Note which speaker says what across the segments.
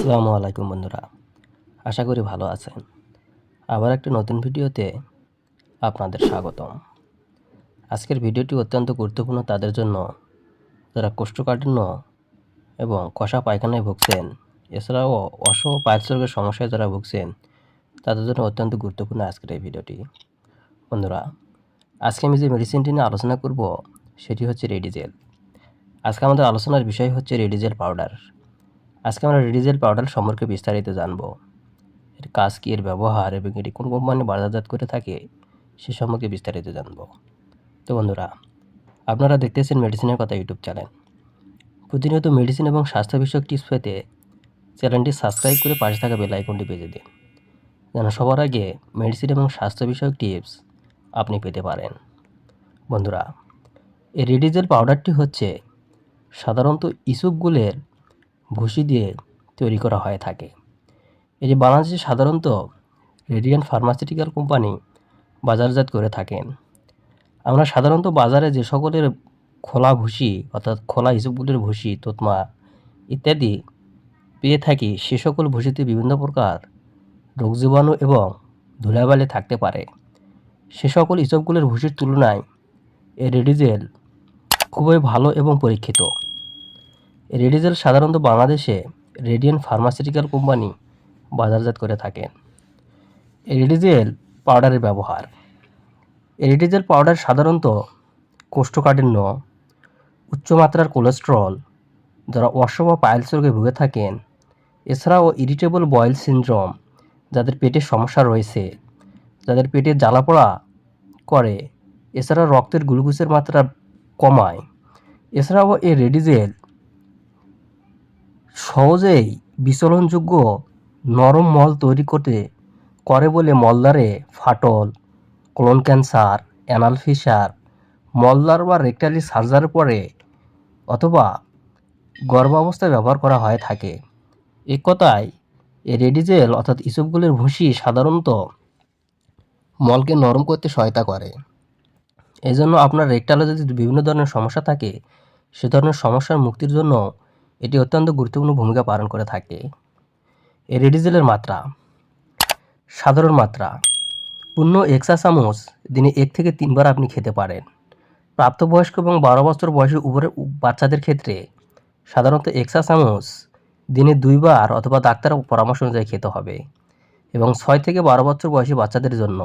Speaker 1: আসসালামু আলাইকুম বন্ধুরা, আশা করি ভালো আছেন। আবার একটি নতুন ভিডিওতে আপনাদের স্বাগতম। আজকের ভিডিওটি অত্যন্ত গুরুত্বপূর্ণ তাদের জন্য। যারা কোষ্ঠকাঠিন্য এবং কষা পায়খানায় ভুগছেন, এছাড়াও অসম পায়সর্গের সমস্যায় যারা ভুগছেন, তাদের জন্য অত্যন্ত গুরুত্বপূর্ণ আজকের এই ভিডিওটি। বন্ধুরা, আজকে আমি যে মেডিসিনটি নিয়ে আলোচনা করব, সেটি হচ্ছে রেডিজেল আজকে আমাদের আলোচনার বিষয় হচ্ছে রেডিজেল পাউডার আজকে আমরা রেডিজেল পাউডার সম্পর্কে বিস্তারিত জানব। এর কাজ কী, এর ব্যবহার এবং এটি কোন কোম্পানি বাজারজাত করে থাকে, সে সম্পর্কে বিস্তারিত জানব। তো বন্ধুরা, আপনারা দেখতেছেন মেডিসিনের কথা ইউটিউব চ্যানেল। প্রতিনিয়ত মেডিসিন এবং স্বাস্থ্য বিষয়ক টিপস পেতে চ্যানেলটি সাবস্ক্রাইব করে পাশে থাকা বেল আইকনটি বেজে দিন, যেন সবার আগে মেডিসিন এবং স্বাস্থ্য বিষয়ক টিপস আপনি পেতে পারেন। বন্ধুরা, এই রেডিজেল পাউডারটি হচ্ছে সাধারণত ইসুপগুলের ভুসি দিয়ে তৈরি করা হয়ে থাকে। এটি বাংলাদেশে সাধারণত রেডিয়ান ফার্মাসিউটিক্যাল কোম্পানি বাজারজাত করে থাকেন। আমরা সাধারণত বাজারে যে সকলের খোলা ভুসি অর্থাৎ খোলা ইসুপগুলির ভুসি তোতমা ইত্যাদি পেয়ে থাকি, সে সকল ভুসিতে বিভিন্ন প্রকার রোগ জীবাণু এবং ধুলাবালি থাকতে পারে। সে সকল ইসবগুলির ভুসির তুলনায় এ রেডিজেল খুবই ভালো এবং পরীক্ষিত। রেডিজেল সাধারণত বাংলাদেশে রেডিয়ান ফার্মাসিউটিক্যাল কোম্পানি বাজারজাত করে থাকেন রেডিজেল পাউডারের ব্যবহার। রেডিজেল পাউডার সাধারণত কোষ্ঠকাঠিন্য, উচ্চমাত্রার কোলেস্ট্রল, যারা অসম বা পাইলস রোগে ভুগে থাকেন, এছাড়াও ইরিটেবল বয়েল সিনড্রোম, যাদের পেটের সমস্যা রয়েছে, যাদের পেটে জ্বালাপোড়া করে এছাড়া রক্তের গ্লুকোজের মাত্রা কমায়। এছাড়াও এই রেডিজেল সহজেই বিচলনযোগ্য নরম মল তৈরি করতে করে বলে মলদ্বারে ফাটল, কোলন ক্যান্সার, অ্যানাল ফিসার মলদ্বার বা রেকটালি সার্জারির পরে অথবা গর্ভাবস্থায় ব্যবহার করা হয়ে থাকে। এক কথায় রেডিজেল অর্থাৎ ইসবগুলির ভুসি সাধারণত মলকে নরম করতে সহায়তা করে। এই জন্য আপনার রেকটালে যদি বিভিন্ন ধরনের সমস্যা থাকে, সে ধরনের সমস্যার মুক্তির জন্য এটি অত্যন্ত গুরুত্বপূর্ণ ভূমিকা পালন করে থাকে। রেডিজেলের মাত্রা, সাধারণ মাত্রা, পূর্ণ এক্সা চামচ দিনে এক থেকে তিনবার আপনি খেতে পারেন। প্রাপ্তবয়স্ক এবং বারো বছর বয়সী উপরে বাচ্চাদের ক্ষেত্রে সাধারণত এক্সা চামচ দিনে দুইবার অথবা ডাক্তারের পরামর্শ অনুযায়ী খেতে হবে এবং ছয় থেকে বারো বছর বয়সী বাচ্চাদের জন্য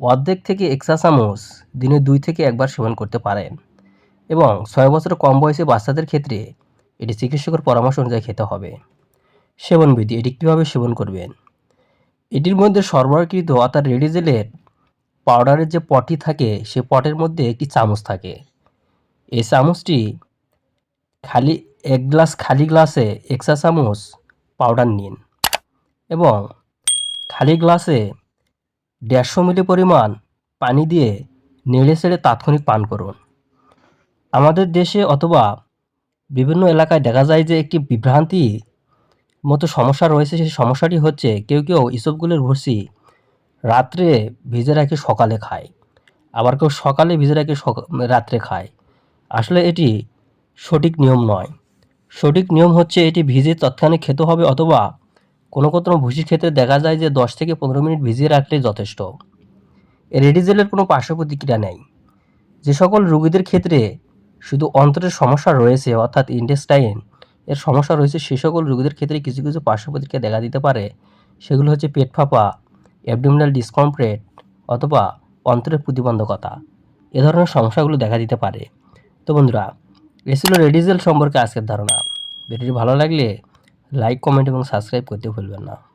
Speaker 1: অর্ধেক থেকে এক্সা চামচ দিনে দুই থেকে একবার সেবন করতে পারেন এবং ছয় বছর কম বয়সী বাচ্চাদের ক্ষেত্রে এটি চিকিৎসকের পরামর্শ অনুযায়ী খেতে হবে। সেবনবিধি, এটি কীভাবে সেবন করবেন? এটির মধ্যে সরবরাহকৃত অর্থাৎ রেডিজেলের পাউডারের যে পটি থাকে, সে পটের মধ্যে একটি চামচ থাকে। এই চামচটি খালি, এক গ্লাস খালি গ্লাসে একশা চামচ পাউডার নিন এবং খালি গ্লাসে দেড়শো মিলি পরিমাণ পানি দিয়ে নেড়ে ছেড়ে তাৎক্ষণিক পান করুন। আমাদের দেশে অথবা বিভিন্ন এলাকায় দেখা যায় যে একটি বিভ্রান্তি মতো সমস্যা রয়েছে, সেই সমস্যাটি হচ্ছে কেউ কেউ ইসবগুলোর ভুসি রাত্রে ভিজে রাখে সকালে খায়, আবার কেউ সকালে ভিজে রাখে রাত্রে খায়। আসলে এটি সঠিক নিয়ম নয়। সঠিক নিয়ম হচ্ছে এটি ভিজে তৎক্ষণিক খেতে হবে অথবা কোনো কোনো ভুসির ক্ষেত্রে দেখা যায় যে দশ থেকে পনেরো মিনিট ভিজিয়ে রাখলে যথেষ্ট। রেডিজেলের কোনো পার্শ্ব প্রতিক্রিয়া নেই। যে সকল রোগীদের ক্ষেত্রে শুধু অন্তরের সমস্যা রয়েছে, অর্থাৎ ইন্টেস্টাইন এর সমস্যা রয়েছে, সে সকল রোগীদের ক্ষেত্রে কিছু কিছু পার্শ্ব প্রতিক্রিয়া দেখা দিতে পারে। সেগুলো হচ্ছে পেট ফাঁপা অ্যাবডোমিনাল ডিসকমপ্রেট অথবা অন্তরের প্রতিবন্ধকতা। এ ধরনের সমস্যাগুলো দেখা দিতে পারে। তো বন্ধুরা, এ ছিল রেডিজেল সম্পর্কে আজকের ধারণা। ভিডিওটি ভালো লাগলে লাইক কমেন্ট এবং সাবস্ক্রাইব করতে ভুলবেন না।